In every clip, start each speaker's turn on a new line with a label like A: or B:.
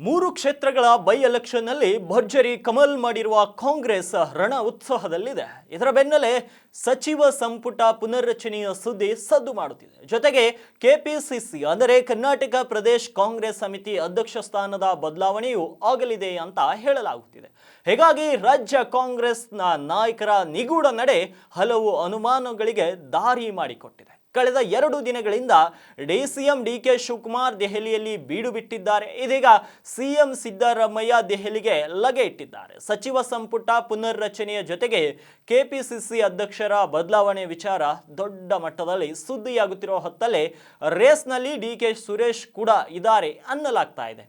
A: ಮೂರು ಕ್ಷೇತ್ರಗಳ ಬೈ ಎಲೆಕ್ಷನ್ನಲ್ಲಿ ಭರ್ಜರಿ ಕಮಲ್ ಮಾಡಿರುವ ಕಾಂಗ್ರೆಸ್ ರಣ ಉತ್ಸಾಹದಲ್ಲಿದೆ ಇದರ ಬೆನ್ನಲ್ಲೇ ಸಚಿವ ಸಂಪುಟ ಪುನರ್ರಚನೆಯ ಸುದ್ದಿ ಸದ್ದು ಮಾಡುತ್ತಿದೆ. ಜೊತೆಗೆ ಕೆಪಿಸಿಸಿ ಅಂದರೆ ಕರ್ನಾಟಕ ಪ್ರದೇಶ್ ಕಾಂಗ್ರೆಸ್ ಸಮಿತಿ ಅಧ್ಯಕ್ಷ ಸ್ಥಾನದ ಬದಲಾವಣೆಯೂ ಆಗಲಿದೆ ಅಂತ ಹೇಳಲಾಗುತ್ತಿದೆ. ಹೀಗಾಗಿ ರಾಜ್ಯ ಕಾಂಗ್ರೆಸ್ನ ನಾಯಕರ ನಿಗೂಢ ನಡೆ ಹಲವು ಅನುಮಾನಗಳಿಗೆ ದಾರಿ ಮಾಡಿಕೊಟ್ಟಿದೆ. ಕಳೆದ ಎರಡು ದಿನಗಳಿಂದ ಡಿಸಿಎಂ ಡಿ ಕೆ ಶಿವಕುಮಾರ್ ದೆಹಲಿಯಲ್ಲಿ ಬೀಡು ಬಿಟ್ಟಿದ್ದಾರೆ. ಇದೀಗ ಸಿಎಂ ಸಿದ್ದರಾಮಯ್ಯ ದೆಹಲಿಗೆ ಲಗೆ ಇಟ್ಟಿದ್ದಾರೆ. ಸಚಿವ ಸಂಪುಟ ಪುನರ್ರಚನೆಯ ಜೊತೆಗೆ ಕೆಪಿಸಿಸಿ ಅಧ್ಯಕ್ಷರ ಬದಲಾವಣೆ ವಿಚಾರ ದೊಡ್ಡ ಮಟ್ಟದಲ್ಲಿ ಸುದ್ದಿಯಾಗುತ್ತಿರುವ ಹೊತ್ತಲ್ಲೇ ರೇಸ್ನಲ್ಲಿ ಡಿ ಕೆ ಸುರೇಶ್ ಕೂಡ ಇದ್ದಾರೆ ಅನ್ನಲಾಗ್ತಾ ಇದೆ.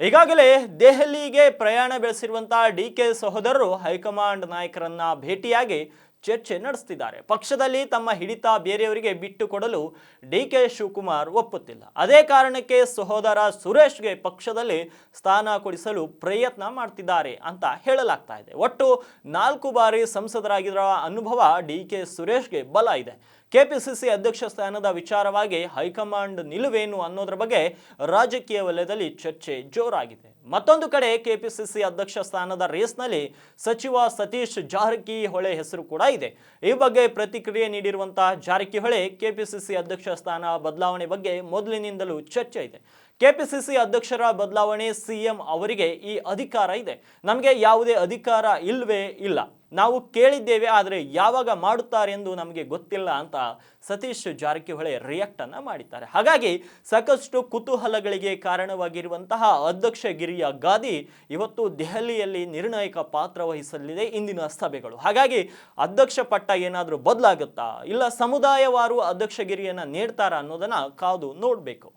A: ಈಗಾಗಲೇ ದೆಹಲಿಗೆ ಪ್ರಯಾಣ ಬೆಳೆಸಿರುವಂತಹ ಡಿ ಕೆ ಸಹೋದರರು ಹೈಕಮಾಂಡ್ ನಾಯಕರನ್ನ ಭೇಟಿಯಾಗಿ ಚರ್ಚೆ ನಡೆಸ್ತಿದ್ದಾರೆ. ಪಕ್ಷದಲ್ಲಿ ತಮ್ಮ ಹಿಡಿತ ಬೇರೆಯವರಿಗೆ ಬಿಟ್ಟು ಕೊಡಲು ಡಿ ಕೆ ಶಿವಕುಮಾರ್ ಒಪ್ಪುತ್ತಿಲ್ಲ. ಅದೇ ಕಾರಣಕ್ಕೆ ಸಹೋದರ ಸುರೇಶ್ಗೆ ಪಕ್ಷದಲ್ಲಿ ಸ್ಥಾನ ಕೊಡಿಸಲು ಪ್ರಯತ್ನ ಮಾಡ್ತಿದ್ದಾರೆ ಅಂತ ಹೇಳಲಾಗ್ತಾ ಇದೆ. ಒಟ್ಟು ನಾಲ್ಕು ಬಾರಿ ಸಂಸದರಾಗಿರುವ ಅನುಭವ ಡಿ ಕೆ ಸುರೇಶ್ಗೆ ಬಲ ಇದೆ. ಕೆಪಿಸಿಸಿ ಅಧ್ಯಕ್ಷ ಸ್ಥಾನದ ವಿಚಾರವಾಗಿ ಹೈಕಮಾಂಡ್ ನಿಲುವೇನು ಅನ್ನೋದ್ರ ಬಗ್ಗೆ ರಾಜಕೀಯ ವಲಯದಲ್ಲಿ ಚರ್ಚೆ ಜೋರಾಗಿದೆ. ಮತ್ತೊಂದು ಕಡೆ ಕೆಪಿಸಿಸಿ ಅಧ್ಯಕ್ಷ ಸ್ಥಾನದ ರೇಸ್ನಲ್ಲಿ ಸಚಿವ ಸತೀಶ್ ಜಾರಕಿಹೊಳಿ ಹೆಸರು ಕೂಡ ಇದೆ. ಈ ಬಗ್ಗೆ ಪ್ರತಿಕ್ರಿಯೆ ನೀಡಿರುವಂತಹ ಜಾರಕಿಹೊಳಿ ಕೆಪಿಸಿಸಿ ಅಧ್ಯಕ್ಷ ಸ್ಥಾನ ಬದಲಾವಣೆ ಬಗ್ಗೆ ಮೊದಲಿನಿಂದಲೂ ಚರ್ಚೆ ಇದೆ. ಕೆಪಿಸಿಸಿ ಅಧ್ಯಕ್ಷರ ಬದಲಾವಣೆ ಸಿಎಂ ಅವರಿಗೆ ಈ ಅಧಿಕಾರ ಇದೆ. ನಮಗೆ ಯಾವುದೇ ಅಧಿಕಾರ ಇಲ್ವೇ ಇಲ್ಲ. ನಾವು ಕೇಳಿದ್ದೇವೆ, ಆದರೆ ಯಾವಾಗ ಮಾಡುತ್ತಾರೆ ಎಂದು ನಮಗೆ ಗೊತ್ತಿಲ್ಲ ಅಂತ ಸತೀಶ್ ಜಾರಕಿಹೊಳಿ ರಿಯಾಕ್ಟನ್ನು ಮಾಡಿದ್ದಾರೆ. ಹಾಗಾಗಿ ಸಾಕಷ್ಟು ಕುತೂಹಲಗಳಿಗೆ ಕಾರಣವಾಗಿರುವಂತಹ ಅಧ್ಯಕ್ಷಗಿರಿಯ ಗಾದಿ ಇವತ್ತು ದೆಹಲಿಯಲ್ಲಿ ನಿರ್ಣಾಯಕ ಪಾತ್ರ ವಹಿಸಲಿದೆ ಇಂದಿನ ಸಭೆಗಳು. ಹಾಗಾಗಿ ಅಧ್ಯಕ್ಷ ಪಟ್ಟ ಏನಾದರೂ ಬದಲಾಗುತ್ತಾ ಇಲ್ಲ, ಸಮುದಾಯವಾರು ಅಧ್ಯಕ್ಷಗಿರಿಯನ್ನು ನೀಡ್ತಾರಾ ಅನ್ನೋದನ್ನು ಕಾದು ನೋಡಬೇಕು.